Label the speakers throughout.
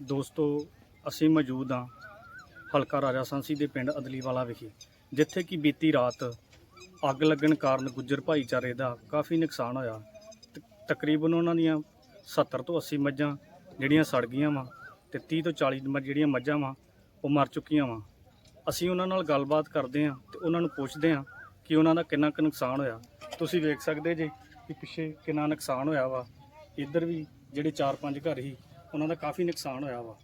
Speaker 1: ਦੋਸਤੋ, ਅਸੀਂ ਮੌਜੂਦ ਹਾਂ ਹਲਕਾ ਰਾਜਾ ਸਾਂਸੀ ਦੇ ਪਿੰਡ ਅਦਲੀਵਾਲਾ ਵਿਖੇ, ਜਿੱਥੇ ਕਿ ਬੀਤੀ ਰਾਤ ਅੱਗ ਲੱਗਣ ਕਾਰਨ ਗੁੱਜਰ ਭਾਈਚਾਰੇ ਦਾ ਕਾਫੀ ਨੁਕਸਾਨ ਹੋਇਆ। ਤ- ਤਕਰੀਬਨ ਉਹਨਾਂ ਦੀਆਂ 70 ਤੋਂ 80 ਮੱਝਾਂ ਜਿਹੜੀਆਂ ਸੜ ਗਈਆਂ ਵਾ ਤੇ 30 ਤੋਂ 40 ਮੱਝ ਜਿਹੜੀਆਂ ਮੱਝਾਂ ਵਾ, ਉਹ ਮਰ ਚੁੱਕੀਆਂ ਵਾ। ਅਸੀਂ ਉਹਨਾਂ ਨਾਲ ਗੱਲਬਾਤ ਕਰਦੇ ਹਾਂ ਤੇ ਉਹਨਾਂ ਨੂੰ ਪੁੱਛਦੇ ਹਾਂ ਕਿ ਉਹਨਾਂ ਦਾ ਕਿੰਨਾ ਕੁ ਨੁਕਸਾਨ ਹੋਇਆ। ਤੁਸੀਂ ਵੇਖ ਸਕਦੇ ਜੇ ਕਿ ਪਿੱਛੇ ਕਿੰਨਾ ਨੁਕਸਾਨ ਹੋਇਆ ਵਾ। ਇੱਧਰ ਵੀ ਜਿਹੜੇ 4-5 ਘਰ ਹੀ ਉਹਨਾਂ ਦਾ ਕਾਫੀ ਨੁਕਸਾਨ ਹੋਇਆ ਵਾ।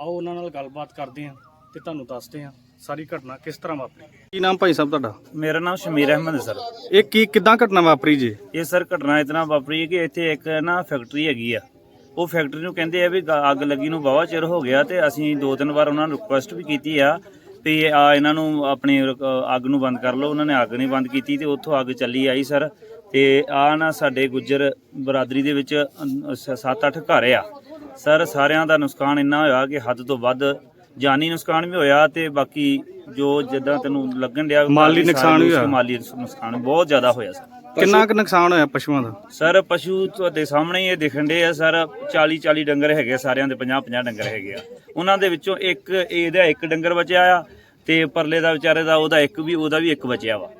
Speaker 1: ਆਓ ਉਹਨਾਂ ਨਾਲ ਗੱਲਬਾਤ ਕਰਦੇ ਹਾਂ ਤੇ ਤੁਹਾਨੂੰ ਦੱਸਦੇ ਹਾਂ ਸਾਰੀ ਘਟਨਾ ਕਿਸ ਤਰ੍ਹਾਂ ਵਾਪਰੀ। ਕੀ ਨਾਮ ਭਾਈ ਸਾਹਿਬ ਤੁਹਾਡਾ?
Speaker 2: ਮੇਰਾ ਨਾਮ ਸ਼ਮੀਰ ਅਹਿਮਦ ਹੈ ਸਰ।
Speaker 1: ਇਹ ਕੀ ਕਿਦਾਂ ਘਟਨਾ ਵਾਪਰੀ ਜੀ?
Speaker 2: ਇਹ ਸਰ ਘਟਨਾ ਇਤਨਾ ਵਾਪਰੀ ਹੈ ਕਿ ਇੱਥੇ ਇੱਕ ਨਾ ਫੈਕਟਰੀ ਹੈਗੀ ਆ। ਉਹ ਫੈਕਟਰੀ ਨੂੰ ਕਹਿੰਦੇ ਆ ਵੀ ਅੱਗ ਲੱਗੀ ਨੂੰ ਵਾਹਵਾ ਚਿਰ ਹੋ ਗਿਆ ਤੇ ਅਸੀਂ ਦੋ ਤਿੰਨ ਵਾਰ ਉਹਨਾਂ ਨੂੰ ਰਿਕੁਐਸਟ ਵੀ ਕੀਤੀ ਆ ਵੀ ਆ ਇਹਨਾਂ ਨੂੰ ਆਪਣੀ ਅੱਗ ਨੂੰ ਬੰਦ ਕਰ ਲਓ। ਉਹਨਾਂ ਨੇ ਅੱਗ ਨਹੀਂ ਬੰਦ ਕੀਤੀ ਤੇ ਉੱਥੋਂ ਅੱਗ ਚੱਲੀ ਆਈ ਸਰ। ਤੇ ਆ ਨਾ ਸਾਡੇ ਗੁੱਜਰ ਬਰਾਦਰੀ ਦੇ ਵਿੱਚ 7-8 ਘਰ ਆ। ਸਰ ਸਾਰਿਆਂ ਦਾ ਨੁਕਸਾਨ ਇੰਨਾ ਹੋਇਆ ਕਿ ਹੱਦ ਤੋਂ ਵੱਧ ਜਾਨੀ ਨੁਕਸਾਨ ਵੀ ਹੋਇਆ ਤੇ ਬਾਕੀ ਜੋ ਜਿੱਦਾਂ ਤੈਨੂੰ ਲੱਗਣ ਡਿਆ
Speaker 1: ਮਾਲੀ ਨੁਕਸਾਨ ਵੀ ਹੋਇਆ।
Speaker 2: ਮਾਲੀ ਨੁਕਸਾਨ ਬਹੁਤ ਜ਼ਿਆਦਾ ਹੋਇਆ ਸਰ।
Speaker 1: ਕਿੰਨਾ ਕੁ ਨੁਕਸਾਨ ਹੋਇਆ ਪਸ਼ੂਆਂ ਦਾ?
Speaker 2: ਸਰ ਪਸ਼ੂ ਤੁਹਾਡੇ ਸਾਹਮਣੇ ਹੀ ਇਹ ਦਿਖਣ ਦੇ ਆ ਸਰ 40 40 ਡੰਗਰ ਹੈਗੇ ਸਾਰਿਆਂ ਦੇ 50 50 ਡੰਗਰ ਹੈਗੇ ਆ। ਉਹਨਾਂ ਦੇ ਵਿੱਚੋਂ ਇੱਕ ਇਹਦਾ ਇੱਕ ਡੰਗਰ ਬਚਿਆ ਆ ਤੇ ਪਰਲੇ ਦਾ ਵਿਚਾਰੇ ਦਾ ਉਹਦਾ ਇੱਕ ਵੀ ਉਹਦਾ ਵੀ ਇੱਕ ਬਚਿਆ ਵਾ।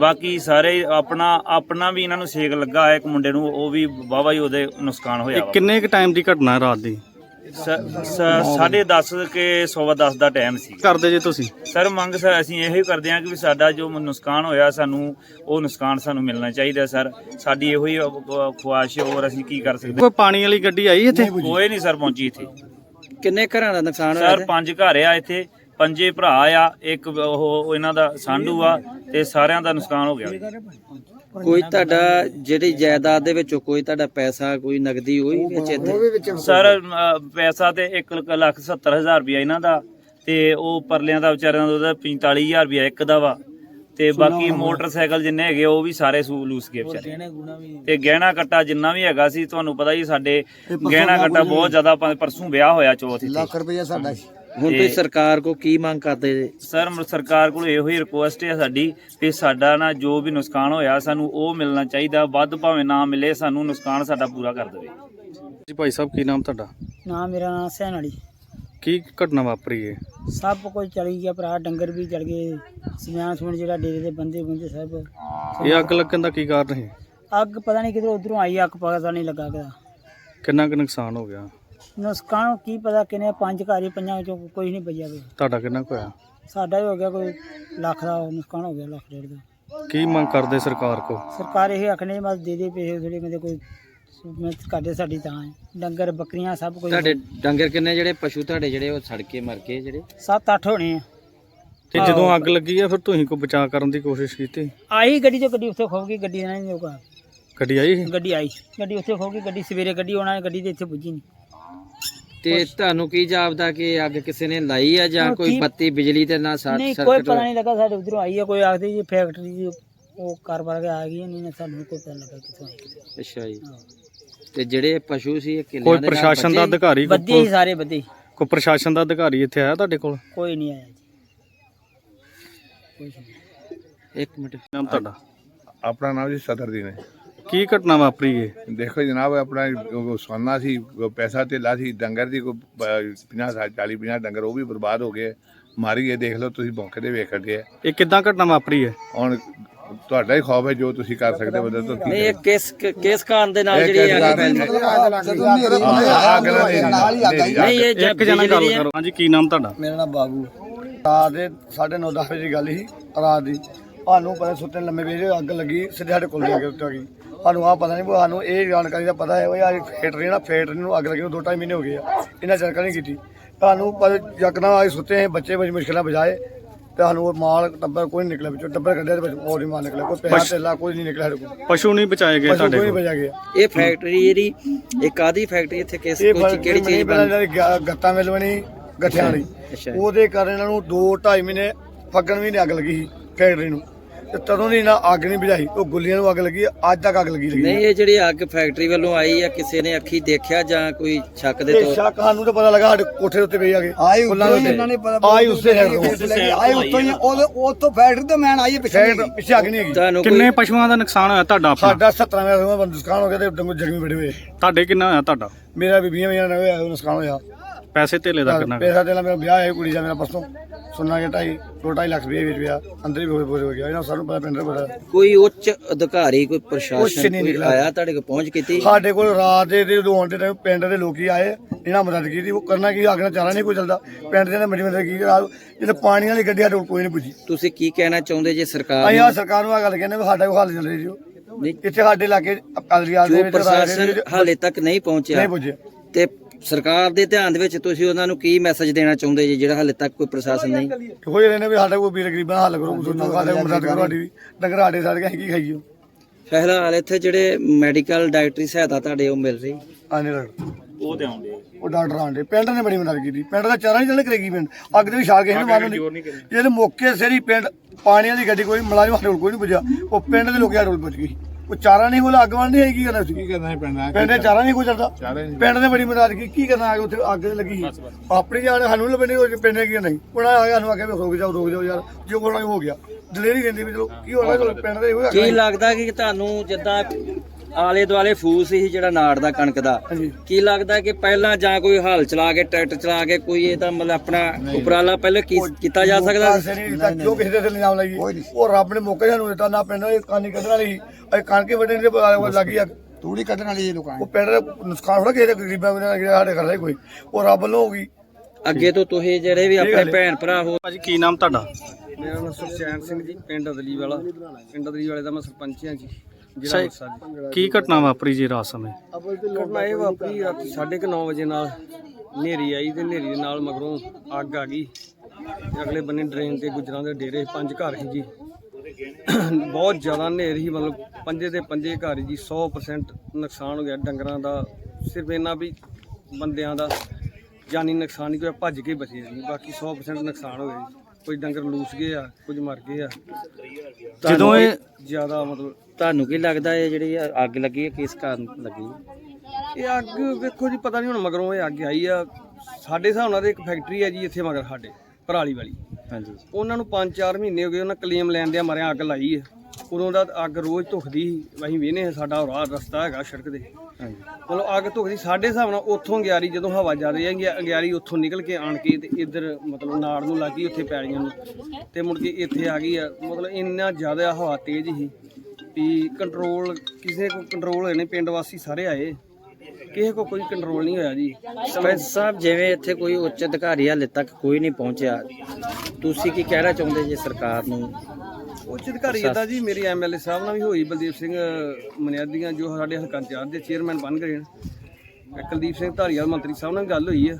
Speaker 2: ਬਾਕੀ ਸਾਰੇ ਆਪਣਾ ਆਪਣਾ ਵੀ ਇਹਨਾਂ ਨੂੰ ਸੇਕ ਲੱਗਾ ਹੈ ਇੱਕ ਮੁੰਡੇ ਨੂੰ ਉਹ ਵੀ ਵਾਹਵਾ ਹੀ ਉਹਦੇ ਨੁਕਸਾਨ ਹੋਇਆ
Speaker 1: ਇਹ
Speaker 2: ਵਾ।
Speaker 1: ਕਿੰਨੇ ਕੁ ਟਾਈਮ ਦੀ ਘਟਨਾ ਹੈ ਰਾਤ ਦੀ?
Speaker 2: ਸ- ਸ- ਸਾਢੇ 10 ਕੇ ਸਵਾ 10 ਦਾ ਟਾਈਮ ਸੀ।
Speaker 1: ਕਰਦੇ ਜੇ ਤੁਸੀਂ?
Speaker 2: ਸਰ ਮੰਗ ਸਰ ਅਸੀਂ ਇਹੋ ਹੀ ਕਰਦੇ ਹਾਂ ਕਿ ਵੀ ਸਾਡਾ ਜੋ ਨੁਕਸਾਨ ਹੋਇਆ ਸਾਨੂੰ ਉਹ ਨੁਕਸਾਨ ਸਾਨੂੰ ਮਿਲਣਾ ਚਾਹੀਦਾ ਸਰ। ਸਾਡੀ ਇਹੋ ਹੀ ਅ, ਅ, ਖੁਆਇਸ਼ ਹੈ ਹੋਰ ਅਸੀਂ ਕੀ ਕਰ ਸਕਦੇ
Speaker 1: ਕੋਈ ਪਾਣੀ ਵਾਲੀ ਗੱਡੀ ਆਈ ਇੱਥੇ?
Speaker 2: ਕੋਈ ਨਹੀਂ ਸਰ ਪਹੁੰਚੀ ਇੱਥੇ।
Speaker 3: ਕਿੰਨੇ ਘਰਾਂ ਦਾ ਨੁਕਸਾਨ
Speaker 2: ਸਰ ਪੰਜ ਘਰ ਆ ਇੱਥੇ। ਪੰਜੇ ਭਰਾ ਆ ਇੱਕ ਉਹ ਇਹਨਾਂ ਦਾ ਸਾਂਢੂ ਆ ਤੇ ਸਾਰਿਆਂ ਦਾ ਨੁਕਸਾਨ ਹੋ ਗਿਆ।
Speaker 3: ਕੋਈ ਤੁਹਾਡਾ ਜਿਹੜੀ ਜਾਇਦਾਦ ਦੇ ਵਿੱਚੋਂ ਕੋਈ ਤੁਹਾਡਾ ਪੈਸਾ ਕੋਈ ਨਗਦੀ ਹੋਈ ਵਿੱਚ ਇੱਥੇ?
Speaker 2: ਸਰ ਅ, ਪੈਸਾ ਤੇ 1 ਲੱਖ 70 ਹਜ਼ਾਰ ਰੁਪਇਆ ਇਹਨਾਂ ਦਾ ਤੇ ਉਹ ਪਰਲਿਆਂ ਦਾ ਵਿਚਾਰਿਆਂ ਦਾ ਉਹਦਾ 45000 ਰੁਪਇਆ ਇੱਕ ਦਾ ਵਾ। ਤੇ ਬਾਕੀ ਮੋਟਰਸਾਈਕਲ ਜਿੰਨੇ ਹੈਗੇ ਉਹ ਵੀ ਸਾਰੇ ਸੂ ਲੂਸ ਗਏ ਵਿਚਾਰੇ। ਤੇ ਗਹਿਣਾ ਕੱਟਾ ਜਿੰਨਾ ਵੀ ਹੈਗਾ ਸੀ ਤੁਹਾਨੂੰ ਪਤਾ ਹੀ ਸਾਡੇ ਗਹਿਣਾ ਕੱਟਾ ਬਹੁਤ ਜ਼ਿਆਦਾ ਪ- ਪਰਸੋਂ ਵਿਆਹ ਹੋਇਆ ਚੌਥ ਇੱਥੇ
Speaker 4: ਰੁਪਇਆ ਸਾਡਾ
Speaker 3: ਹੁਣ ਤੁਸੀਂ ਸਰਕਾਰ ਕੋ ਕੀ ਮੰਗ ਕਰਦੇ? ਜੇ?
Speaker 2: ਸਰ ਮ- ਸਰਕਾਰ ਕੋਲ ਇਹੋ ਹੀ ਰਿਕੁਐਸਟ ਹੈ ਸਾਡੀ ਕਿ ਸਾਡਾ ਨਾ ਜੋ ਵੀ ਨੁਕਸਾਨ ਹੋਇਆ ਸਾਨੂੰ ਉਹ ਮਿਲਣਾ ਚਾਹੀਦਾ ਵੱਧ ਭਾਵੇਂ ਨਾ ਮਿਲੇ ਸਾਨੂੰ ਨੁਕਸਾਨ ਸਾਡਾ ਪੂਰਾ ਕਰ ਦੇਵੇ।
Speaker 1: ਜੀ ਭਾਈ ਸਾਹਿਬ ਕੀ ਨਾਮ ਤੁਹਾਡਾ?
Speaker 5: ਨਾ ਮੇਰਾ ਨਾਮ ਸੈਨ ਵਾਲੀ।
Speaker 1: ਕੀ ਘਟਨਾ ਵਾਪਰੀ ਹੈ
Speaker 5: ਸਭ ਕੁਝ ਚਲੀ ਗਿਆ ਭਰਾ ਡੰਗਰ ਵੀ ਚਲ ਗਏ ਸਮਾਨ ਸਮਣ ਜਿਹੜਾ ਡੇਰੇ ਦੇ ਬੰਦੇ ਗੁੰਦੇ ਸਭ।
Speaker 1: ਇਹ ਅੱਗ ਲੱਗਣ ਦਾ ਕੀ ਕਾਰਨ ਹੈ?
Speaker 5: ਅੱਗ ਪਤਾ ਨਹੀਂ ਕਿਧਰੋਂ ਉਧਰੋਂ ਆਈ ਅੱਗ ਪਤਾ ਨਹੀਂ ਲੱਗਾ ਕਿਦਾ
Speaker 1: ਕਿੰਨਾ ਕੁ ਨੁਕਸਾਨ ਹੋ ਗਿਆ?
Speaker 5: ਨੁਕਸਾਨ ਕੀ ਪਤਾ ਕਿਨੇ ਪੰਜ ਘਰ ਹੀ ਪੰਜਾਂ ਵਿੱਚੋਂ ਕੋਈ ਨਹੀਂ ਬਚਿਆ ਕੋਈ।
Speaker 1: ਤੁਹਾਡਾ ਕਿੰਨਾ ਕੁ ਹੋਇਆ?
Speaker 5: ਸਾਡਾ ਹੀ ਹੋ ਗਿਆ ਕੋਈ ਲੱਖ ਦਾ ਨੁਕਸਾਨ ਹੋ ਗਿਆ ਲੱਖ ਡੇਢ ਦਾ।
Speaker 1: ਕੀ ਮੰਗ ਕਰਦੇ ਸਰਕਾਰ ਕੋ
Speaker 5: ਸਰਕਾਰ ਇਹ ਆਖਣੇ ਬਸ ਦੇ ਦੇ ਪੈਸੇ ਥੋੜੇ ਮਤੇ ਕੋਈ ਮਿਹਨਤ ਕਰਦੇ ਸਾਡੀ ਤਾਂ ਹੈ। ਡੰਗਰ ਬੱਕਰੀਆਂ ਸਭ ਕੁਝ
Speaker 3: ਤੁਹਾਡੇ ਡੰਗਰ ਕਿੰਨੇ ਜਿਹੜੇ? ਪਸ਼ੂ ਤੁਹਾਡੇ ਜਿਹੜੇ ਉਹ ਸੜ ਕੇ ਮਰ ਗਏ ਜਿਹੜੇ?
Speaker 5: ਸੱਤ ਅੱਠ ਹੋਣੇ ਆ।
Speaker 1: ਤੇ ਜਦੋਂ ਅੱਗ ਲੱਗੀ ਆ ਫਿਰ ਤੁਸੀਂ ਕੋ ਬਚਾਅ ਕਰਨ ਦੀ ਕੋਸ਼ਿਸ਼ ਕੀਤੀ?
Speaker 5: ਆਈ ਗੱਡੀ ਤੋਂ ਗੱਡੀ ਉੱਥੇ ਖੋ ਗਈ ਗੱਡੀ ਨਹੀਂ ਹੋਗਾ
Speaker 1: ਗੱਡੀ ਆਈ?
Speaker 5: ਗੱਡੀ ਆਈ ਗੱਡੀ ਉੱਥੇ ਖੋ ਗਈ ਗੱਡੀ ਸਵੇਰੇ ਗੱਡੀ ਉਹਨਾਂ ਨੇ ਗੱਡੀ ਦੇ ਇੱਥੇ ਪੁੱਜੀ ਨਹੀਂ
Speaker 3: ਤੇ ਤੁਹਾਨੂੰ ਕੀ ਜਾਪਦਾ ਕਿ ਅੱਗ ਕਿਸੇ ਨੇ ਲਾਈ ਆ ਜਾਂ ਕੋਈ ਬੱਤੀ ਬਿਜਲੀ ਤੇ ਨਾ ਸ਼ਾਰਟ
Speaker 5: ਨਹੀਂ ਕੋਈ ਪਤਾ ਨਹੀਂ ਲੱਗਾ ਸਾਡੇ ਉਧਰੋਂ ਆਈ ਹੈ ਕੋਈ ਆਖਦੇ ਜੀ ਫੈਕਟਰੀ ਦੀ ਉਹ ਕਰ ਪਰ ਕੇ ਆ ਗਈ ਨਹੀਂ ਨਾ ਸਾਨੂੰ ਕੋਈ ਪਤਾ ਲੱਗਾ ਕਿੱਥੋਂ ਆਈ
Speaker 3: ਅੱਛਾ ਜੀ। ਤੇ ਜਿਹੜੇ ਪਸ਼ੂ ਸੀ ਇਹ ਕਿੱਲਿਆਂ
Speaker 1: ਕੋਈ ਪ੍ਰਸ਼ਾਸਨ ਦਾ? ਅਧਿਕਾਰੀ
Speaker 5: ਬੱਦੇ ਸਾਰੇ ਬੱਦੇ
Speaker 1: ਕੋਈ ਪ੍ਰਸ਼ਾਸਨ ਦਾ ਅਧਿਕਾਰੀ ਇੱਥੇ ਆਇਆ ਤੁਹਾਡੇ ਕੋਲ?
Speaker 5: ਕੋਈ ਨਹੀਂ ਆਇਆ ਜੀ। ਕੋਈ ਨਹੀਂ
Speaker 3: ਇੱਕ ਮਿੰਟ।
Speaker 1: ਨਾਮ ਤੁਹਾਡਾ?
Speaker 6: ਆਪਣਾ ਨਾਮ ਜੀ ਸਦਰਦੀਨ ਹੈ
Speaker 1: ਕੀ ਘਟਨਾ ਵਾਪਰੀ ਹੈ
Speaker 6: ਦੇਖੋ ਜਨਾਬ ਆਪਣਾ ਉਹ ਸੋਨਾ ਸੀ ਉਹ ਪੈਸਾ ਤੇ ਸੀ ਡੰਗਰ ਦੀ ਕੋਈ 50 40 50 ਡੰਗਰ ਉਹ ਵੀ ਬਰਬਾਦ ਹੋ ਗਏ। ਮਾਰੀ ਇਹ ਦੇਖ ਲਓ ਤੁਸੀਂ ਮੌਕੇ ਤੇ ਵੇਖ ਗਏ
Speaker 1: ਇਹ ਕਿੱਦਾਂ ਘਟਨਾ ਵਾਪਰੀ ਹੈ
Speaker 6: ਹੁਣ ਤੁਹਾਡਾ ਹੀ ਖੌਫ ਹੈ ਜੋ ਤੁਸੀਂ ਕਰ ਸਕਦੇ ਹੋ ਬਦਲ
Speaker 3: ਨਹੀਂ ਇਹ ਕਿਸ ਕਿਸ ਕਾਰਨ ਦੇ ਨਾਲ ਜਿਹੜੀ
Speaker 6: ਨਾਲ? ਹੀ
Speaker 3: ਨਹੀਂ ਇਹ
Speaker 1: ਇੱਕ ਜਣਾ ਗੱਲ ਕਰੋ। ਹਾਂਜੀ ਕੀ ਨਾਮ ਤੁਹਾਡਾ?
Speaker 4: ਮੇਰਾ ਨਾਮ ਬਾਬੂ। ਰਾਤ ਦੇ 9:30 10 ਵਜੇ ਦੀ ਗੱਲ ਸੀ ਰਾਤ ਦੀ। ਸਾਨੂੰ ਪਤਾ ਸੁੱਤੇ ਲੰਮੇ ਵੇਲੇ ਅੱਗ ਲੱਗੀ ਸਿੱਧੇ ਸਾਡੇ ਕੋਲ ਜਾ ਕੇ ਉੱਤੇ ਆ ਗਈ। ਸਾਨੂੰ ਆ ਪਤਾ ਨਹੀਂ ਸਾਨੂੰ ਇਹ ਜਾਣਕਾਰੀ ਦਾ ਪਤਾ ਹੈ ਉਹ ਯਾਰ ਫੈਕਟਰੀ ਨਾ ਫੈਕਟਰੀ ਨੂੰ ਅੱਗ ਲੱਗੀ ਨੂੰ ਦੋ ਢਾਈ ਮਹੀਨੇ ਹੋ ਗਏ ਆ। ਇਹਨਾਂ ਚਰਕਾ ਨਹੀਂ ਕੀਤੀ। ਸਾਨੂੰ ਪਰ ਯਕਨਾ ਆਏ ਸੁੱਤੇ ਆ ਬੱਚੇ ਬੜੀ ਮੁਸ਼ਕਿਲਾਂ ਬਜਾਏ ਤੇ ਸਾਨੂੰ ਉਹ ਮਾਲ ਟੱਬਰ ਕੋਈ ਨਹੀਂ ਨਿਕਲਿਆ ਵਿੱਚੋਂ। ਟੱਬਰ ਕੱਢਿਆ ਤੇ ਹੋਰ ਹੀ ਮਾਲ ਨਿਕਲਿਆ। ਕੋਈ ਪੈਸਾ ਤੇਲਾ ਕੋਈ ਨਹੀਂ ਨਿਕਲਿਆ ਸਾਡੇ ਕੋਲ।
Speaker 1: ਪਸ਼ੂ ਨਹੀਂ ਬਚਾਏ ਗਏ
Speaker 4: ਪਸ਼ੂ
Speaker 1: ਤੁਹਾਡੇ
Speaker 4: ਕੋਈ ਨਹੀਂ
Speaker 1: ਕੋਲ?
Speaker 4: ਬਚਾ ਗਿਆ
Speaker 3: ਇਹ ਫੈਕਟਰੀ ਜਿਹੜੀ ਇਹ ਕਾਦੀ ਫੈਕਟਰੀ ਇੱਥੇ ਕਿਸ
Speaker 4: ਇਹ
Speaker 3: ਕੋਈ ਕਿਹੜੀ ਚੀਜ਼ ਬਣ
Speaker 4: ਗੱਤਾਂ ਮਿਲ ਬਣੀ ਗੱਠਿਆਂ ਵਾਲੀ।
Speaker 3: ਅੱਛਾ।
Speaker 4: ਉਹਦੇ ਕਾਰਨ ਇਹਨਾਂ ਨੂੰ 2 2.5 ਮਹੀਨੇ ਫੱਗਣ ਵੀ ਨਹੀਂ ਅੱਗ ਲੱਗੀ ਸੀ ਫੈਕਟਰੀ ਨੂੰ। ਤੇ ਤਦੋਂ ਦੀ ਨਾ ਅੱਗ ਨਹੀਂ ਬੁਝਾਈ ਉਹ ਗੁੱਲੀਆਂ ਨੂੰ ਅੱਗ ਲੱਗੀ ਅੱਜ ਤੱਕ ਅੱਗ ਲੱਗੀ ਰਹੀ
Speaker 3: ਨਹੀਂ ਇਹ ਜਿਹੜੀ ਅੱਗ ਫੈਕਟਰੀ ਵੱਲੋਂ ਆਈ ਆ ਕਿਸੇ ਨੇ ਅੱਖੀ ਦੇਖਿਆ ਜਾਂ ਕੋਈ ਸ਼ੱਕ ਦੇ
Speaker 4: ਇਹ
Speaker 3: ਤੌਰ
Speaker 4: ਸ਼ੱਕ ਸਾਨੂੰ ਤਾਂ ਪਤਾ ਲੱਗਾ ਸਾਡੇ ਕੋਠੇ ਦੇ ਉੱਤੇ ਪਈ ਆ
Speaker 7: ਉੱਤੋਂ ਹੀ ਇਹਨਾਂ ਨੇ ਪਤਾ
Speaker 4: ਆਈ ਉਸੇ ਹੈ
Speaker 7: ਆਈ ਉੱਤੋਂ ਹੀ। ਉਹ ਉੱਥੋਂ ਫੈਕਟਰੀ ਤੋਂ ਮੈਨ ਆਈ ਪਿੱਛੇ
Speaker 4: ਪਿੱਛੇ ਅੱਗ ਨਹੀਂ ਹੈਗੀ।
Speaker 3: ਤੁਹਾਨੂੰ ਕੋਈ
Speaker 1: ਕਿੰਨੇ ਪਸ਼ੂਆਂ ਦਾ ਨੁਕਸਾਨ ਹੋਇਆ ਤੁਹਾਡਾ ਆਪਣਾ?
Speaker 4: ਸਾਡਾ 70 ਮੇਰਾ ਬੰਦ ਹੋ ਗਿਆ ਤੇ ਡੰਗੂ ਜਗਮੀ ਬੜੇ ਹੋਏ।
Speaker 1: ਤੁਹਾਡੇ ਕਿੰਨਾ ਹੋਇਆ ਤੁਹਾਡਾ?
Speaker 4: ਮੇਰਾ ਵੀ 20 ਮਹੀਨਾ ਹੋਇਆ ਨੁਕਸਾਨ ਹੋਇਆ।
Speaker 1: ਪੈਸੇ ਧੇਲੇ ਦਾ ਕਿੰਨਾ
Speaker 4: ਪੈਸਾ ਤੇ ਮੇਰਾ ਵਿਆਹ ਹੈ ਕੁੜੀ ਦਾ ਮੇਰਾ ਪਰਸੋਂ। ਸੁਣਨਾ ਕਿ ਢਾਈ ਦੋ ਢਾਈ ਲੱਖ ਰੁਪਏ ਵਿੱਚ ਵਿਆਹ ਅੰਦਰ ਹੀ ਹੋਏ ਪੂਰੇ ਹੋ ਗਿਆ। ਇਹਨਾਂ ਸਾਨੂੰ ਪਤਾ ਪਿੰਡ ਦਾ ਪਤਾ।
Speaker 3: ਕੋਈ ਉੱਚ ਅਧਿਕਾਰੀ ਕੋਈ ਪ੍ਰਸ਼ਾਸਨ
Speaker 4: ਨਹੀਂ
Speaker 3: ਕੋਈ। ਆਇਆ ਤੁਹਾਡੇ ਕੋਲ ਪਹੁੰਚ ਕੀਤੀ?
Speaker 4: ਸਾਡੇ ਕੋਲ ਰਾਤ ਦੇ ਦੇ ਆਉਣ ਦੇ ਟਾਈਮ ਪਿੰਡ ਦੇ ਲੋਕੀ ਆਏ ਇਹਨਾਂ ਮਦਦ ਕੀਤੀ। ਉਹ ਕਰਨਾ ਕੀ ਨਾਲ ਚਾਰਾ ਨਹੀਂ ਕੋਈ ਚੱਲਦਾ। ਪਿੰਡ ਦੇ ਮੇਰੀ ਮਦਦ ਕੀਤੀ ਰਾਤ ਜਦੋਂ ਪਾਣੀ ਵਾਲੀ ਗੱਡੀ ਸਾਡੇ ਕੋਲ ਕੋਈ ਨਹੀਂ ਪੁੱਜੀ।
Speaker 3: ਤੁਸੀਂ ਕੀ ਕਹਿਣਾ ਚਾਹੁੰਦੇ ਜੇ ਸਰਕਾਰ ਨੂੰ?
Speaker 4: ਆ ਸਰਕਾਰ ਨੂੰ ਆ ਗੱਲ ਕਹਿੰਦੇ ਵੀ ਸਾਡਾ ਕੋਈ ਹੱਲ ਚੱਲ ਰਹੀ ਜੀ
Speaker 3: ਨਹੀਂ।
Speaker 4: ਇੱਥੇ ਸਾਡੇ ਇਲਾਕੇ ਅਦਲੀਆਲ ਦੇ
Speaker 3: ਪ੍ਰਸ਼ਾਸਨ
Speaker 4: ਵਿੱਚ
Speaker 3: ਹਾਲੇ ਤੱਕ ਨਹੀਂ ਪਹੁੰਚਿਆ
Speaker 4: ਨਹੀਂ ਪੁੱਜੇ।
Speaker 3: ਤੇ ਸਰਕਾਰ ਦੇ ਧਿਆਨ ਦੇ ਵਿੱਚ ਤੁਸੀਂ ਉਹਨਾਂ ਨੂੰ ਕੀ ਮੈਸੇਜ ਦੇਣਾ ਚਾਹੁੰਦੇ ਜੀ ਜਿਹੜਾ ਹਾਲੇ ਤੱਕ ਕੋਈ ਪ੍ਰਸ਼ਾਸਨ ਨਹੀਂ?
Speaker 4: ਹੋਏ ਰਹੇ ਨੇ ਵੀ ਸਾਡਾ ਕੋਈ ਵੀਰ ਗਰੀਬਾਂ ਦਾ ਹੱਲ ਕਰੋ ਸੋਚੋ ਸਾਡੇ ਮਦਦ ਕਰੋ ਸਾਡੀ ਵੀ। ਡੰਗਰ ਸਾਡੇ ਸਾਡੇ ਕੀ ਖਾਈਏ
Speaker 3: ਫਿਲਹਾਲ ਇੱਥੇ ਜਿਹੜੇ ਮੈਡੀਕਲ ਡਾਇਟਰੀ ਸਹਾਇਤਾ ਤੁਹਾਡੇ ਉਹ ਮਿਲ ਰਹੀ।
Speaker 4: ਆਨੇ ਡਾਕਟਰ।
Speaker 2: ਉਹ ਤੇ ਆਉਂਦੇ
Speaker 4: ਉਹ ਡਾਕਟਰ ਆਂਦੇ ਪਿੰਡ ਨੇ ਬੜੀ ਮਦਦ ਕੀਤੀ। ਪਿੰਡ ਦਾ ਚਾਰਾ ਨਹੀਂ ਚੱਲ ਕਰੇਗੀ ਪਿੰਡ। ਅੱਗ ਦੇ ਵੀ ਛਾਲ ਕਿਸੇ ਨੂੰ ਮਾਰਨ ਜਿਹਦੇ ਮੌਕੇ ਸਿਰ ਹੀ ਪਿੰਡ ਪਾਣੀ ਵਾਲੀ ਗੱਡੀ ਕੋਈ ਮੁਲਾਜ਼ਮ ਕੋਲ ਕੋਈ ਨਹੀਂ ਪੁੱਜਿਆ। ਉਹ ਪਿੰਡ ਦੇ ਲੋਕੀ ਕੋਲ ਪੁੱਜ ਗਏ। ਉਹ ਚਾਰਾ ਨਹੀਂ ਕੋਲ ਅੱਗ ਵਾਲ ਨਹੀਂ ਕੀ ਕਰਨਾ ਸੀ
Speaker 6: ਕੀ? ਕਰਨਾ ਹੈ ਪੈਣਾ
Speaker 4: ਪਿੰਡ ਦੇ ਚਾਰਾ ਨਹੀਂ। ਕੋਈ ਚੱਲਦਾ। ਪਿੰਡ ਨੇ ਬੜੀ ਮਦਦ ਕੀਤੀ। ਕੀ ਕਰਨਾ ਉੱਥੇ ਅੱਗ ਲੱਗੀ ਸੀ। ਆਪਣੀ ਜਾਨ ਸਾਨੂੰ ਲੱਭਣੀ ਉਹ ਪਿੰਡ ਕੀ ਨਹੀਂ। ਉਹਨਾਂ ਆ ਗਿਆ ਸਾਨੂੰ ਆਖਿਆ ਵੀ ਰੁਕ ਜਾਓ ਰੁਕ ਜਾਓ ਯਾਰ। ਜੋ ਹੋਣਾ ਹੋ ਗਿਆ। ਦਲੇਰੀ ਕਹਿੰਦੀ ਵੀ ਚਲੋ ਕੀ ਹੋਣਾ? ਚਲੋ ਪਿੰਡ ਦੇ ਹੋਇਆ
Speaker 3: ਕੀ ਲੱਗਦਾ ਕਿ ਤੁਹਾਨੂੰ ਜਿੱਦਾਂ ਆਲੇ ਦੁਆਲੇ ਫੂਸ ਸੀ ਜਿਹੜਾ ਨਾੜ ਦਾ ਕਣਕ ਦਾ। ਕੀ ਲੱਗਦਾ ਕਿ ਪਹਿਲਾਂ ਜਾਂ ਕੋਈ ਹਲ ਚਲਾ ਕੇ ਟਰੈਕਟਰ ਚਲਾ ਕੇ ਕੋਈ ਇਹਦਾ ਮਤਲਬ ਆਪਣਾ ਉਪਰਾਲਾ ਪਹਿਲਾਂ ਕੀ ਕੀਤਾ ਜਾ ਸਕਦਾ ਸੀ?
Speaker 4: ਕਿਸੇ ਦੇ ਤੇ ਇਲਜ਼ਾਮ ਲਾਈ ਉਹ ਰੱਬ ਨੇ ਮੌਕੇ ਸਾਨੂੰ ਦਿੱਤਾ ਨਾ ਪਿੰਡ ਇਹ ਕਾਨੀ ਕੱਢਣ ਵਾਲੀ ਇਹ ਕਣਕੇ ਵੱਢਣ ਦੇ ਲੱਗੀ ਅੱਗ
Speaker 7: ਤੂੜੀ ਕੱਢਣ ਵਾਲੀ ਇਹ ਲੋਕਾਂ
Speaker 4: ਉਹ ਪਿੰਡ ਦਾ ਨੁਕਸਾਨ ਥੋੜਾ ਕਿਸੇ ਦੇ ਗਰੀਬਾਂ ਦੇ ਨਾਲ ਸਾਡੇ ਕਰਦਾ ਕੋਈ। ਉਹ ਰੱਬ ਵੱਲੋਂ ਹੋ ਗਈ।
Speaker 3: ਅੱਗੇ ਤੋਂ ਤੁਸੀਂ ਜਿਹੜੇ ਵੀ ਆਪਣੇ ਭੈਣ ਭਰਾ ਹੋ
Speaker 1: ਭਾਜੀ ਕੀ ਨਾਮ ਤੁਹਾਡਾ?
Speaker 5: ਮੇਰਾ ਨਾਮ ਸੁਖਚੈਨ ਸਿੰਘ ਜੀ ਪਿੰਡ ਅਦਲੀ ਵਾਲਾ। ਪਿੰਡ ਅਦਲੀ ਵਾਲੇ ਦਾ ਮੈਂ ਸਰਪੰਚ ਹਾਂ ਜੀ।
Speaker 1: ਅੱਛਾ ਜੀ। ਕੀ ਘਟਨਾ ਵਾਪਰੀ ਜੀ ਰਾਤ ਸਮੇਂ?
Speaker 5: ਘਟਨਾ ਇਹ ਵਾਪਰੀ ਰਾਤੀ 9:30 ਵਜੇ ਨਾਲ। ਹਨੇਰੀ ਆਈ ਤੇ ਹਨੇਰੀ ਦੇ ਨਾਲ ਮਗਰੋਂ ਅੱਗ ਆ ਗਈ। ਤੇ ਅਗਲੇ ਬੰਨੇ ਡਰੇਨ ਤੇ ਗੁਜਰਾਂ ਦੇ ਡੇਰੇ ਪੰਜ ਘਰ ਸੀ ਜੀ। ਬਹੁਤ ਜ਼ਿਆਦਾ ਹਨੇਰ ਸੀ ਮਤਲਬ ਪੰਜੇ ਦੇ ਪੰਜੇ ਘਰ ਜੀ। 100% ਨੁਕਸਾਨ ਹੋ ਗਿਆ ਡੰਗਰਾਂ ਦਾ। ਸਿਰਫ ਇਹਨਾਂ ਵੀ ਬੰਦਿਆਂ ਦਾ ਜਾਨੀ ਨੁਕਸਾਨ ਨਹੀਂ ਕੋਈ ਭੱਜ ਕੇ ਬਚੇ ਸੀ। ਬਾਕੀ 100% ਨੁਕਸਾਨ ਹੋ ਗਿਆ ਜੀ। ਕੁਝ ਡੰਗਰ ਲੂਸ ਗਏ ਆ ਕੁਝ ਮਰ ਗਏ ਆ।
Speaker 1: ਜਦੋਂ ਇਹ
Speaker 5: ਜ਼ਿਆਦਾ ਮਤਲਬ
Speaker 3: ਤੁਹਾਨੂੰ ਕੀ ਲੱਗਦਾ ਇਹ ਜਿਹੜੀ ਅੱਗ ਲੱਗੀ ਹੈ ਕਿਸ ਕਾਰਨ ਲੱਗੀ
Speaker 5: ਇਹ ਅੱਗ ਵੇਖੋ ਜੀ ਪਤਾ ਨਹੀਂ ਹੁਣ ਮਗਰੋਂ ਇਹ ਅੱਗ ਆਈ ਆ। ਸਾਡੇ ਹਿਸਾਬ ਨਾਲ ਤਾਂ ਇੱਕ ਫੈਕਟਰੀ ਹੈ ਜੀ ਇੱਥੇ ਮਗਰ ਸਾਡੇ ਪਰਾਲੀ ਵਾਲੀ।
Speaker 3: ਹਾਂਜੀ।
Speaker 5: ਉਹਨਾਂ ਨੂੰ 5-4 ਮਹੀਨੇ ਹੋ ਗਏ ਉਹਨਾਂ ਕਲੇਮ ਲੈਣ ਦੇ ਮਾਰਿਆਂ ਅੱਗ ਲਾਈ ਹੈ ਉਦੋਂ ਦਾ ਅੱਗ ਰੋਜ਼ ਧੁਖਦੀ ਸੀ ਅਸੀਂ ਵੇਨੇ ਸਾਡਾ ਰਾਹ ਰਸਤਾ ਹੈਗਾ ਸੜਕ ਦੇ। ਮਤਲਬ ਅੱਗ ਧੁਖਦੀ ਸਾਡੇ ਹਿਸਾਬ ਨਾਲ ਉੱਥੋਂ ਗਿਆਰੀ ਜਦੋਂ ਹਵਾ ਜ਼ਿਆਦਾ ਹੈ ਗਿਆ- ਗਿਆਰੀ ਉੱਥੋਂ ਨਿਕਲ ਕੇ ਆਣ ਕੇ ਤੇ ਇੱਧਰ ਮਤਲਬ ਨਾੜ ਨੂੰ ਲੱਗੀ ਉੱਥੇ ਪੈਲੀਆਂ ਨੂੰ ਤੇ ਮੁੜ ਕੇ ਇੱਥੇ ਆ ਗਈ ਆ। ਮਤਲਬ ਇੰਨਾ ਜ਼ਿਆਦਾ ਹਵਾ ਤੇਜ਼ ਸੀ ਵੀ ਕੰਟਰੋਲ ਕਿਸੇ ਕੋ ਕੰਟਰੋਲ ਹੋਏ ਨੇ ਪਿੰਡ ਵਾਸੀ ਸਾਰੇ ਆਏ। ਕਿਸੇ ਕੋ ਕੋਈ ਕੰਟਰੋਲ ਨਹੀਂ ਹੋਇਆ ਜੀ।
Speaker 3: ਸਰਪੰਚ ਸਾਹਿਬ, ਜਿਵੇਂ ਇੱਥੇ ਕੋਈ ਉੱਚ ਅਧਿਕਾਰੀ ਹਾਲੇ ਤੱਕ ਕੋਈ ਨਹੀਂ ਪਹੁੰਚਿਆ, ਤੁਸੀਂ ਕੀ ਕਹਿਣਾ ਚਾਹੁੰਦੇ ਜੇ ਸਰਕਾਰ ਨੂੰ?
Speaker 5: ਉੱਚ ਅਧਿਕਾਰੀ ਇਦਾਂ ਜੀ ਮੇਰੀ ਐਮਐਲਏ ਸਾਹਿਬ ਨਾਲ ਵੀ ਹੋਈ ਬਲਦੀਪ ਸਿੰਘ ਮਨਿਆਦੀਆਂ ਜੋ ਸਾਡੇ ਹਲਕਾ ਇੰਚਾਰਜ ਦੇ ਚੇਅਰਮੈਨ ਬਣ ਗਏ ਨੇ। ਕੁਲਦੀਪ ਸਿੰਘ ਧਾਰੀਵਾਲ ਮੰਤਰੀ ਸਾਹਿਬ ਨਾਲ ਗੱਲ ਹੋਈ ਆ।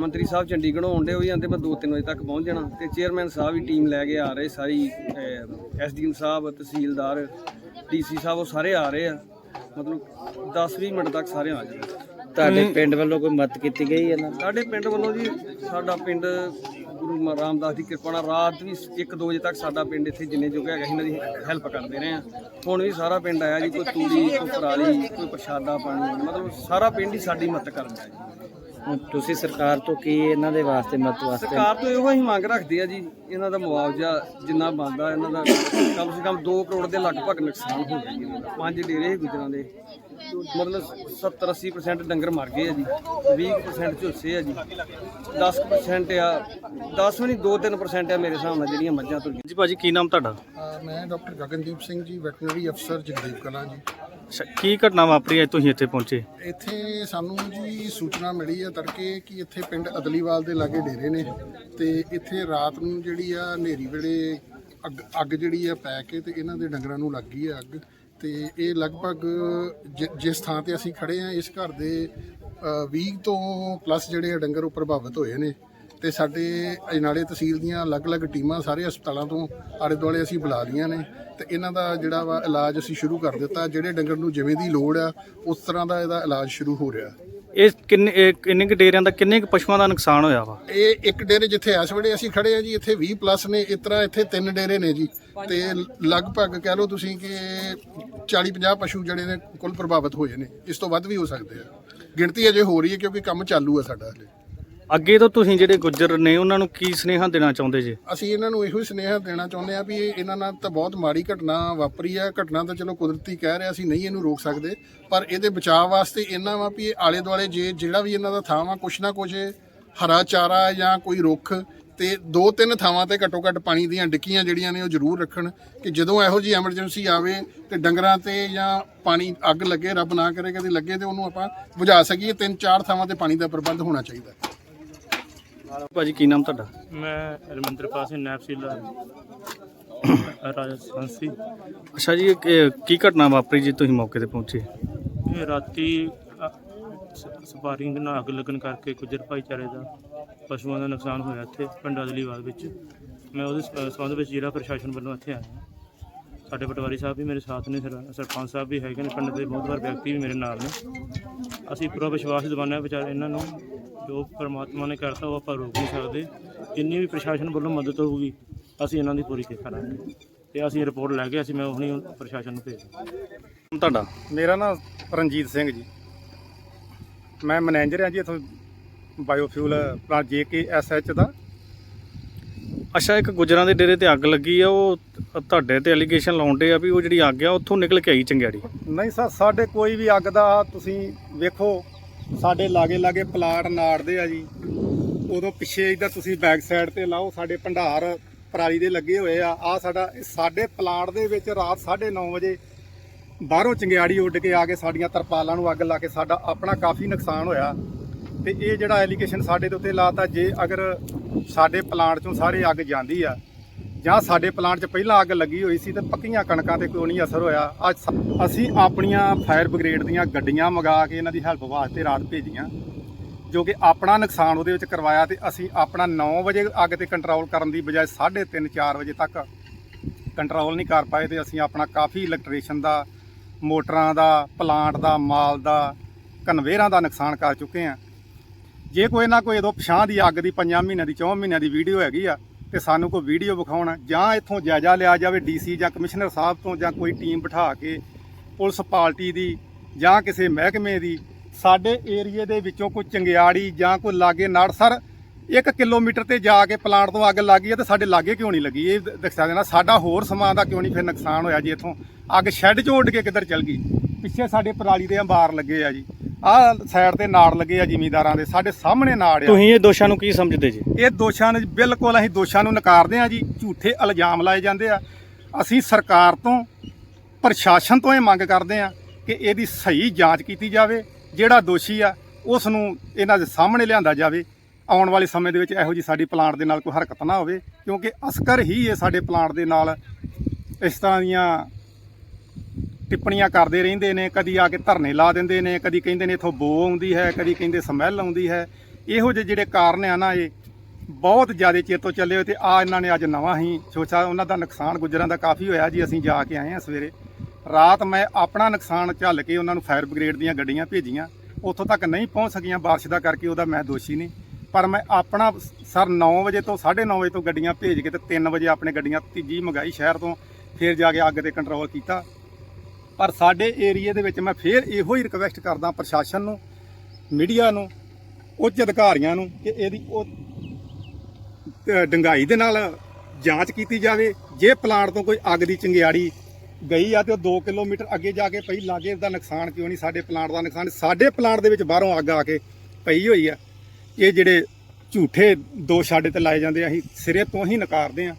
Speaker 5: ਮੰਤਰੀ ਸਾਹਿਬ ਚੰਡੀਗੜ੍ਹੋਂ ਆਉਂਦੇ ਹੋਈ ਜਾਂਦੇ ਮੈਂ 2-3 ਵਜੇ ਤੱਕ ਪਹੁੰਚ ਜਾਣਾ। ਤੇ ਚੇਅਰਮੈਨ ਸਾਹਿਬ ਵੀ ਟੀਮ ਲੈ ਕੇ ਆ ਰਹੇ ਸਾਰੀ ਐਸਡੀਐਮ ਸਾਹਿਬ ਤਹਿਸੀਲਦਾਰ ਡੀਸੀ ਸਾਹਿਬ ਉਹ ਸਾਰੇ ਆ ਰਹੇ ਆ। ਮਤਲਬ 10-20 ਮਿੰਟ ਤੱਕ ਸਾਰੇ ਆ ਜਾਣਗੇ।
Speaker 3: ਤੁਹਾਡੇ ਪਿੰਡ ਵੱਲੋਂ ਕੋਈ ਮਦਦ ਕੀਤੀ ਗਈ ਇਹਨਾਂ ਦੀ?
Speaker 5: ਸਾਡੇ ਪਿੰਡ ਵੱਲੋਂ ਜੀ ਸਾਡਾ ਪਿੰਡ ਗੁਰੂ ਰਾਮਦਾਸ ਦੀ ਕਿਰਪਾ ਨਾਲ ਰਾਤ ਵੀ 1-2 ਵਜੇ ਤੱਕ ਸਾਡਾ ਪਿੰਡ ਇੱਥੇ ਜਿੰਨੇ ਜੋਗਾ ਹੈਗਾ ਇਹਨਾਂ ਦੀ ਹੈਲਪ ਕਰਦੇ ਰਹੇ ਆ ਹੁਣ ਵੀ ਸਾਰਾ ਪਿੰਡ ਆਇਆ ਜੀ ਕੋਈ ਤੂੜੀ ਕੋਈ ਪਰਾਲੀ ਕੋਈ ਪ੍ਰਸ਼ਾਦਾ ਪਾਣੀ ਮਤਲਬ ਸਾਰਾ ਪਿੰਡ ਹੀ ਸਾਡੀ ਮਦਦ ਕਰਦਾ ਜੀ।
Speaker 3: ਤੁਸੀਂ ਸਰਕਾਰ ਤੋਂ ਕੀ ਇਹਨਾਂ ਦੇ ਵਾਸਤੇ ਮਦਦ ਵਾਸਤੇ?
Speaker 5: ਸਰਕਾਰ ਤੋਂ ਇਹੋ ਹੀ ਮੰਗ ਰੱਖਦੇ ਆ ਜੀ ਇਹਨਾਂ ਦਾ ਮੁਆਵਜ਼ਾ ਜਿੰਨਾ ਬਣਦਾ ਇਹਨਾਂ ਦਾ ਕਮ ਸੇ ਕਮ 2 ਕਰੋੜ ਦੇ ਲਗਭਗ ਨੁਕਸਾਨ ਹੋ ਗਿਆ ਜੀ। ਇਹਨਾਂ ਦਾ ਪੰਜ ਡੇਰੇ ਗੁਜਰਾਂ ਦੇ। ਮਤਲਬ 70 80% ਡੰਗਰ ਮਰ ਗਏ ਆ ਜੀ 20% ਝੁੱਸੇ ਆ ਜੀ 10% ਆ 10 ਵੀ ਨਹੀਂ 2-3% ਆ ਮੇਰੇ ਹਿਸਾਬ ਨਾਲ ਜਿਹੜੀਆਂ ਮੱਝਾਂ ਤੁਰ
Speaker 1: ਜੀ ਭਾਜੀ ਕੀ ਨਾਮ ਤੁਹਾਡਾ?
Speaker 7: ਅਹ ਮੈਂ ਡਾਕਟਰ ਗਗਨਦੀਪ ਸਿੰਘ ਜੀ ਵੈਟਰਨਰੀ ਅਫਸਰ ਜਗਦੀਪ ਕਲਾਂ ਜੀ।
Speaker 1: ਅੱਛਾ, ਕੀ ਘਟਨਾ ਵਾਪਰੀ ਅੱਜ ਤੁਸੀਂ ਇੱਥੇ ਪਹੁੰਚੇ?
Speaker 7: ਇੱਥੇ ਸਾਨੂੰ ਜੀ ਸੂਚਨਾ ਮਿਲੀ ਹੈ ਤੜਕੇ ਕਿ ਇੱਥੇ ਪਿੰਡ ਅਦਲੀਵਾਲ ਦੇ ਲਾਗੇ ਡੇਰੇ ਨੇ ਤੇ ਇੱਥੇ ਰਾਤ ਨੂੰ ਜਿਹੜੀ ਆ ਹਨੇਰੀ ਵੇਲੇ ਅੱਗ ਅੱਗ ਜਿਹੜੀ ਆ ਪੈ ਕੇ ਤੇ ਇਹਨਾਂ ਦੇ ਡੰਗਰਾਂ ਨੂੰ ਲੱਗ ਗਈ ਆ ਅੱਗ। ਤੇ ਇਹ ਲਗਭਗ ਜਿ- ਜਿਸ ਥਾਂ ਤੇ ਅਸੀਂ ਖੜੇ ਆ ਇਸ ਘਰ ਦੇ ਅ, 20 ਤੋਂ ਪਲੱਸ ਜਿਹੜੇ ਆ ਡੰਗਰ ਉਹ ਪ੍ਰਭਾਵਿਤ ਹੋਏ ਨੇ। ਤੇ ਸਾਡੇ ਅਜਨਾਲੇ ਤਹਿਸੀਲ ਦੀਆਂ ਅਲੱਗ-ਅਲੱਗ ਟੀਮਾਂ ਸਾਰੇ ਹਸਪਤਾਲਾਂ ਤੋਂ ਆਲੇ ਦੁਆਲੇ ਅਸੀਂ ਬੁਲਾ ਲਈਆਂ ਨੇ ਤੇ ਇਹਨਾਂ ਦਾ ਜਿਹੜਾ ਵਾ ਇਲਾਜ ਅਸੀਂ ਸ਼ੁਰੂ ਕਰ ਦਿੱਤਾ। ਜਿਹੜੇ ਡੰਗਰ ਨੂੰ ਜਿਵੇਂ ਦੀ ਲੋੜ ਆ ਉਸ ਤਰ੍ਹਾਂ ਦਾ ਇਹਦਾ ਇਲਾਜ ਸ਼ੁਰੂ ਹੋ ਰਿਹਾ।
Speaker 1: ਇਹ ਕਿੰਨੇ ਇਹ ਕਿੰਨੇ ਕੁ ਡੇਰਿਆਂ ਦਾ, ਕਿੰਨੇ ਕੁ ਪਸ਼ੂਆਂ ਦਾ ਨੁਕਸਾਨ ਹੋਇਆ ਵਾ?
Speaker 7: ਇਹ ਇੱਕ ਡੇਰੇ ਜਿੱਥੇ ਇਸ ਵੇਲੇ ਅਸੀਂ ਖੜੇ ਆ ਜੀ, ਇੱਥੇ 20 ਪਲੱਸ ਨੇ, ਇਸ ਤਰ੍ਹਾਂ ਇੱਥੇ ਤਿੰਨ ਡੇਰੇ ਨੇ ਜੀ। ਤੇ ਲਗਭਗ ਕਹਿ ਲਓ ਤੁਸੀਂ ਕਿ 40 50 ਪਸ਼ੂ ਜਿਹੜੇ ਨੇ, ਕੁੱਲ ਪ੍ਰਭਾਵਿਤ ਹੋਏ ਨੇ। ਇਸ ਤੋਂ ਵੱਧ ਵੀ ਹੋ ਸਕਦੇ ਆ। ਗਿਣਤੀ ਅਜੇ ਹੋ ਰਹੀ ਹੈ ਕਿਉਂਕਿ ਕੰਮ ਚਾਲੂ ਆ ਸਾਡਾ ਹਲੇ।
Speaker 1: ਅੱਗੇ ਤੋਂ ਤੁਸੀਂ ਜਿਹੜੇ ਗੁੱਜਰ ਨੇ, ਉਹਨਾਂ ਨੂੰ ਕੀ ਸੁਨੇਹਾ ਦੇਣਾ ਚਾਹੁੰਦੇ ਜੇ?
Speaker 7: ਅਸੀਂ ਇਹਨਾਂ ਨੂੰ ਇਹੋ ਹੀ ਸੁਨੇਹਾ ਦੇਣਾ ਚਾਹੁੰਦੇ ਆ ਵੀ ਇਹ ਇਹਨਾਂ ਨਾਲ ਤਾਂ ਬਹੁਤ ਮਾੜੀ ਘਟਨਾ ਵਾਪਰੀ ਹੈ। ਘਟਨਾ ਤਾਂ ਚਲੋ ਕੁਦਰਤੀ ਕਹਿ ਰਿਹਾ, ਅਸੀਂ ਨਹੀਂ ਇਹਨੂੰ ਰੋਕ ਸਕਦੇ। ਪਰ ਇਹਦੇ ਬਚਾਅ ਵਾਸਤੇ ਇਹਨਾਂ ਵਾ ਵੀ ਇਹ ਆਲੇ ਦੁਆਲੇ ਜੇ ਜਿਹੜਾ ਵੀ ਇਹਨਾਂ ਦਾ ਥਾਂ ਵਾ, ਕੁਛ ਨਾ ਕੁਛ ਹਰਾ ਚਾਰਾ ਜਾਂ ਕੋਈ ਰੁੱਖ ਤੇ ਦੋ ਤਿੰਨ ਥਾਵਾਂ ਤੇ ਘੱਟੋ ਘੱਟ ਪਾਣੀ ਦੀਆਂ ਡਿੱਕੀਆਂ ਜਿਹੜੀਆਂ ਨੇ ਉਹ ਜ਼ਰੂਰ ਰੱਖਣ ਕਿ ਜਦੋਂ ਇਹੋ ਜੀ ਐਮਰਜੈਂਸੀ ਆਵੇ ਤੇ ਡੰਗਰਾਂ ਤੇ ਜਾਂ ਪਾਣੀ ਅੱਗ ਲੱਗੇ, ਰੱਬ ਨਾ ਕਰੇ, ਕਦੇ ਲੱਗੇ ਤੇ ਉਹਨੂੰ ਆਪਾਂ ਬੁਝਾ ਸਕੀਏ। ਤਿੰਨ ਚਾਰ ਥਾਵਾਂ ਤੇ ਪਾਣੀ ਦਾ ਪ੍ਰਬੰਧ ਹੋਣਾ ਚਾਹੀਦਾ।
Speaker 1: ਭਾਜੀ ਕੀ ਨਾਮ ਤੁਹਾਡਾ?
Speaker 8: ਮੈਂ ਰਮਿੰਦਰਪਾਲ ਸਿੰਘ ਨੈਪਸੀਲਾ ਰਾਜਸਥਾਨ ਸੀ।
Speaker 1: ਅੱਛਾ ਜੀ ਇਹ ਕੀ- ਘਟਨਾ ਵਾਪਰੀ ਜੀ ਤੁਸੀਂ ਮੌਕੇ ਤੇ ਪਹੁੰਚੇ?
Speaker 8: ਇਹ ਰਾਤੀ ਅ, ਸਪਾਰਿੰਗ ਨਾਲ ਅੱਗ ਲੱਗਣ ਕਰਕੇ ਗੁੱਜਰ ਭਾਈਚਾਰੇ ਦਾ ਪਸ਼ੂਆਂ ਦਾ ਨੁਕਸਾਨ ਹੋਇਆ ਇੱਥੇ ਪਿੰਡ ਅਦਲੀਵਾਲ ਵਿੱਚ। ਮੈਂ ਉਹਦੇ ਸ- ਸੰਬੰਧ ਵਿੱਚ ਜ਼ਿਲ੍ਹਾ ਪ੍ਰਸ਼ਾਸਨ ਵੱਲੋਂ ਇੱਥੇ ਆਇਆ। ਸਾਡੇ ਪਟਵਾਰੀ ਸਾਹਿਬ ਵੀ ਮੇਰੇ ਸਾਥ ਨੇ ਸਰ- ਸਰਪੰਚ ਸਾਹਿਬ ਵੀ ਹੈਗੇ ਨੇ ਪਿੰਡ ਦੇ ਬਹੁਤ ਵਾਰ ਵਿਅਕਤੀ ਵੀ ਮੇਰੇ ਨਾਲ ਨੇ। ਅਸੀਂ ਪੂਰਾ ਵਿਸ਼ਵਾਸ ਦਿਵਾਉਂਦੇ ਹਾਂ ਵਿਚਾਰੇ ਇਹਨਾਂ ਨੂੰ ਜੋ ਪਰਮਾਤਮਾ ਨੇ ਕਰਤਾ ਉਹ ਆਪਾਂ ਰੋਕ ਨਹੀਂ ਸਕਦੇ। ਜਿੰਨੀ ਵੀ ਪ੍ਰਸ਼ਾਸਨ ਵੱਲੋਂ ਮਦਦ ਹੋਊਗੀ ਅਸੀਂ ਇਹਨਾਂ ਦੀ ਪੂਰੀ ਕਰਾਂਗੇ। ਤੇ ਅਸੀਂ ਰਿਪੋਰਟ ਲੈ ਕੇ ਅਸੀਂ ਮੈਂ ਉਹਨੀ ਪ੍ਰਸ਼ਾਸਨ ਨੂੰ ਭੇਜ ਦਾਂ
Speaker 1: ਤੁਹਾਡਾ?
Speaker 9: ਮੇਰਾ ਨਾਮ ਰਣਜੀਤ ਸਿੰਘ ਜੀ। ਮੈਂ ਮੈਨੇਜਰ ਹਾਂ ਜੀ ਇਥੋਂ ਬਾਇਓਫਿਊਲ ਪਲਾਂਟ ਜੇਕੇ ਐਸਐਚ ਦਾ।
Speaker 1: ਅੱਛਾ ਇੱਕ ਗੁੱਜਰਾਂ ਦੇ ਡੇਰੇ ਤੇ ਅੱਗ ਲੱਗੀ ਆ ਉਹ ਤੁਹਾਡੇ ਤੇ ਐਲੀਗੇਸ਼ਨ ਲਾਉਂਦੇ ਆ ਵੀ ਉਹ ਜਿਹੜੀ ਅੱਗ ਆ ਉੱਥੋਂ ਨਿਕਲ ਕੇ ਆਈ ਚੰਗਿਆੜੀ?
Speaker 9: ਨਹੀਂ ਸਰ ਸਾਡੇ ਕੋਈ ਵੀ ਅੱਗ ਦਾ ਤੁਸੀਂ ਵੇਖੋ ਸਾਡੇ ਲਾਗੇ ਲਾਗੇ ਪਲਾਟ ਨਾੜਦੇ ਆ ਜੀ। ਉਦੋਂ ਪਿੱਛੇ ਇਧਰ ਤੁਸੀਂ ਬੈਕ ਸਾਈਡ ਤੇ ਲਾਓ, ਸਾਡੇ ਭੰਡਾਰ ਪਰਾਲੀ ਦੇ ਲੱਗੇ ਹੋਏ ਆ। ਆ ਸਾਡਾ ਸਾਡੇ ਪਲਾਟ ਦੇ ਵਿੱਚ ਰਾਤ 9:30 ਵਜੇ ਬਾਹਰੋਂ ਚੰਗਿਆੜੀ ਉੱਡ ਕੇ ਆ ਕੇ ਸਾਡੀਆਂ ਤਰਪਾਲਾਂ ਨੂੰ ਅੱਗ ਲਾ ਕੇ ਸਾਡਾ ਆਪਣਾ ਕਾਫੀ ਨੁਕਸਾਨ ਹੋਇਆ। ਤੇ ਇਹ ਜਿਹੜਾ ਐਲੀਗੇਸ਼ਨ ਸਾਡੇ ਦੇ ਉੱਤੇ ਲਾਤਾ, ਜੇ ਅਗਰ ਸਾਡੇ ਪਲਾਂਟ ਚੋਂ ਸਾਰੇ ਅੱਗ ਜਾਂਦੀ ਆ ਜਾਂ ਸਾਡੇ ਪਲਾਂਟ 'ਚ ਪਹਿਲਾਂ ਅੱਗ ਲੱਗੀ ਹੋਈ ਸੀ ਤੇ ਪੱਕੀਆਂ ਕਣਕਾਂ ਤੇ ਕੋਈ ਨਹੀਂ ਅਸਰ ਹੋਇਆ। ਅੱਜ ਸ- ਅਸੀਂ ਆਪਣੀਆਂ ਫਾਇਰ ਬ੍ਰਿਗੇਡ ਦੀਆਂ ਗੱਡੀਆਂ ਮੰਗਾ ਕੇ ਇਹਨਾਂ ਦੀ ਹੈਲਪ ਵਾਸਤੇ ਰਾਤ ਭੇਜੀਆਂ, ਜੋ ਕਿ ਆਪਣਾ ਨੁਕਸਾਨ ਉਹਦੇ ਵਿੱਚ ਕਰਵਾਇਆ ਤੇ ਅਸੀਂ ਆਪਣਾ 9 ਵਜੇ ਅੱਗ ਤੇ ਕੰਟਰੋਲ ਕਰਨ ਦੀ ਬਜਾਏ 3:30 4 ਵਜੇ ਤੱਕ ਕੰਟਰੋਲ ਨਹੀਂ ਕਰ ਪਾਏ ਤੇ ਅਸੀਂ ਆਪਣਾ ਕਾਫੀ ਇਲੈਕਟ੍ਰੀਸ਼ਨ ਦਾ, ਮੋਟਰਾਂ ਦਾ ਪਲਾਂਟ ਦਾ, ਮਾਲ ਦਾ ਕਨਵੇਅਰਾਂ ਦਾ ਨੁਕਸਾਨ ਕਰ ਚੁੱਕੇ ਹਾਂ। ਜੇ ਕੋਈ ਨਾ ਕੋਈ ਉਦੋਂ ਪਛਾਣ ਦੀ ਅੱਗ ਦੀ 5 ਮਹੀਨਿਆਂ ਦੀ 4 ਮਹੀਨਿਆਂ ਦੀ ਵੀਡੀਓ ਹੈਗੀ ਆ ਤੇ ਸਾਨੂੰ ਕੋਈ ਵੀਡੀਓ ਵਿਖਾਉਣ, ਜਾਂ ਇੱਥੋਂ ਜਾਇਜ਼ਾ ਲਿਆ ਜਾਵੇ ਡੀਸੀ ਜਾਂ ਕਮਿਸ਼ਨਰ ਸਾਹਿਬ ਤੋਂ, ਜਾਂ ਕੋਈ ਟੀਮ ਬਿਠਾ ਕੇ ਪੁਲਿਸ ਪਾਰਟੀ ਦੀ ਜਾਂ ਕਿਸੇ ਮਹਿਕਮੇ ਦੀ, ਸਾਡੇ ਏਰੀਏ ਦੇ ਵਿੱਚੋਂ ਕੋਈ ਚੰਗਿਆੜੀ ਜਾਂ ਕੋਈ ਲਾਗੇ ਨਾੜ ਸਰ 1 ਕਿਲੋਮੀਟਰ ਤੇ ਜਾ ਕੇ ਪਲਾਂਟ ਤੋਂ ਅੱਗ ਲੱਗੀ ਹੈ ਤੇ ਸਾਡੇ ਲਾਗੇ ਕਿਉਂ ਨਹੀਂ ਲੱਗੀ? ਇਹ ਦੱਸਿਆ ਦੇਣਾ ਸਾਡਾ ਹੋਰ ਸਮਾਨ ਦਾ ਕਿਉਂ ਨਹੀਂ ਫਿਰ ਨੁਕਸਾਨ ਹੋਇਆ ਜੀ ਇੱਥੋਂ? ਅੱਗ ਸ਼ੈੱਡ ਚੋਂ ਉੱਡ ਕੇ ਕਿੱਧਰ ਚਲ ਗਈ? ਪਿੱਛੇ ਸਾਡੇ ਪਰਾਲੀ ਦੇ ਅੰਬਾਰ ਲੱਗੇ ਆ ਜੀ। ਆਹ ਸਾਈਡ ਤੇ ਨਾੜ ਲੱਗੇ ਆ ਜ਼ਿਮੀਂਦਾਰਾਂ ਦੇ ਸਾਡੇ ਸਾਹਮਣੇ ਨਾੜ ਆ।
Speaker 1: ਤੁਸੀਂ ਇਹ ਦੋਸ਼ਾਂ ਨੂੰ ਕੀ ਸਮਝਦੇ ਜੀ?
Speaker 9: ਇਹ ਦੋਸ਼ਾਂ ਨੂੰ ਬਿਲਕੁਲ ਅਸੀਂ ਦੋਸ਼ਾਂ ਨੂੰ ਨਕਾਰਦੇ ਹਾਂ ਜੀ ਝੂਠੇ ਇਲਜ਼ਾਮ ਲਾਏ ਜਾਂਦੇ ਆ। ਅਸੀਂ ਸਰਕਾਰ ਤੋਂ ਪ੍ਰਸ਼ਾਸਨ ਤੋਂ ਇਹ ਮੰਗ ਕਰਦੇ ਆ ਕਿ ਇਹਦੀ ਸਹੀ ਜਾਂਚ ਕੀਤੀ ਜਾਵੇ ਜਿਹੜਾ ਦੋਸ਼ੀ ਆ ਉਸ ਨੂੰ ਇਹਨਾਂ ਦੇ ਸਾਹਮਣੇ ਲਿਆਂਦਾ ਜਾਵੇ। ਆਉਣ ਵਾਲੇ ਸਮੇਂ ਦੇ ਵਿੱਚ ਇਹੋ ਜੀ ਸਾਡੀ ਪਲਾਂਟ ਦੇ ਨਾਲ ਕੋਈ ਹਰਕਤ ਨਾ ਹੋਵੇ ਕਿਉਂਕਿ ਅਸਕਰ ਹੀ ਇਹ ਸਾਡੇ ਪਲਾਂਟ ਦੇ ਨਾਲ ਇਸ ਤਰ੍ਹਾਂ ਦੀਆਂ ਟਿੱਪਣੀਆਂ ਕਰਦੇ ਰਹਿੰਦੇ ਨੇ, ਕਦੀ ਆ ਕੇ ਧਰਨੇ ਲਾ ਦਿੰਦੇ ਨੇ, ਕਦੀ ਕਹਿੰਦੇ ਨੇ ਇਥੋਂ ਬੋ ਆਉਂਦੀ ਹੈ, ਕਦੀ ਕਹਿੰਦੇ ਸਮੈਲ ਆਉਂਦੀ ਹੈ। ਇਹੋ ਜਿਹੇ ਜਿਹੜੇ ਕਾਰਨ ਆ ਨਾ ਇਹ, ਬਹੁਤ ਜ਼ਿਆਦਾ ਚਿਰ ਤੋਂ ਚੱਲੇ ਹੋਏ ਤੇ ਆ ਇਹਨਾਂ ਨੇ ਅੱਜ ਨਵਾਂ ਹੀ ਸੋਚਿਆ, ਉਹਨਾਂ ਦਾ ਨੁਕਸਾਨ ਗੁੱਜਰਾਂ ਦਾ ਕਾਫੀ ਹੋਇਆ ਜੀ, ਅਸੀਂ ਜਾ ਕੇ ਆਏ ਹਾਂ ਸਵੇਰੇ। ਰਾਤ ਮੈਂ ਆਪਣਾ ਨੁਕਸਾਨ ਝੱਲ ਕੇ ਉਹਨਾਂ ਨੂੰ ਫਾਇਰ ਬ੍ਰਿਗੇਡ ਦੀਆਂ ਗੱਡੀਆਂ ਭੇਜੀਆਂ, ਉੱਥੋਂ ਤੱਕ ਨਹੀਂ ਪਹੁੰਚ ਸਕੀਆਂ ਬਾਰਿਸ਼ ਦਾ ਕਰਕੇ, ਉਹਦਾ ਮੈਂ ਦੋਸ਼ੀ ਨਹੀਂ। ਪਰ ਮੈਂ ਆਪਣਾ ਸਰ 9 ਵਜੇ ਤੋਂ 9:30 ਵਜੇ ਤੋਂ ਗੱਡੀਆਂ ਭੇਜ ਕੇ ਤੇ 3 ਵਜੇ ਆਪਣੇ ਗੱਡੀਆਂ ਤੀਜੀ ਮੰਗਾਈ ਸ਼ਹਿਰ ਤੋਂ, ਫਿਰ ਜਾ ਕੇ ਅੱਗ ਤੇ ਕੰਟਰੋਲ ਕੀਤਾ। ਪਰ ਸਾਡੇ ਏਰੀਏ ਦੇ ਵਿੱਚ ਮੈਂ ਫੇਰ ਇਹੋ ਹੀ ਰਿਕਵੈਸਟ ਕਰਦਾ ਪ੍ਰਸ਼ਾਸਨ ਨੂੰ, ਮੀਡੀਆ ਨੂੰ, ਉੱਚ ਅਧਿਕਾਰੀਆਂ ਨੂੰ ਕਿ ਇਹਦੀ ਉਹ ਡੰਗਾਈ ਦੇ ਨਾਲ ਜਾਂਚ ਕੀਤੀ ਜਾਵੇ। ਜੇ ਪਲਾਂਟ ਤੋਂ ਕੋਈ ਅੱਗ ਦੀ ਚੰਗਿਆੜੀ ਗਈ ਆ ਤੇ ਉਹ 2 ਕਿਲੋਮੀਟਰ ਅੱਗੇ ਜਾ ਕੇ ਪਈ, ਲਾਗੇ ਦਾ ਨੁਕਸਾਨ ਕਿਉਂ ਨਹੀਂ? ਸਾਡੇ ਪਲਾਂਟ ਦਾ ਨੁਕਸਾਨ, ਸਾਡੇ ਪਲਾਂਟ ਦੇ ਵਿੱਚ ਬਾਹਰੋਂ ਅੱਗ ਆ ਕੇ ਪਈ ਹੋਈ ਆ। ਇਹ ਜਿਹੜੇ ਝੂਠੇ ਦੋ ਸਾਡੇ ਤੇ ਲਾਏ ਜਾਂਦੇ ਆ, ਅਸੀਂ ਸਿਰੇ ਤੋਂ ਹੀ ਨਕਾਰਦੇ ਆ।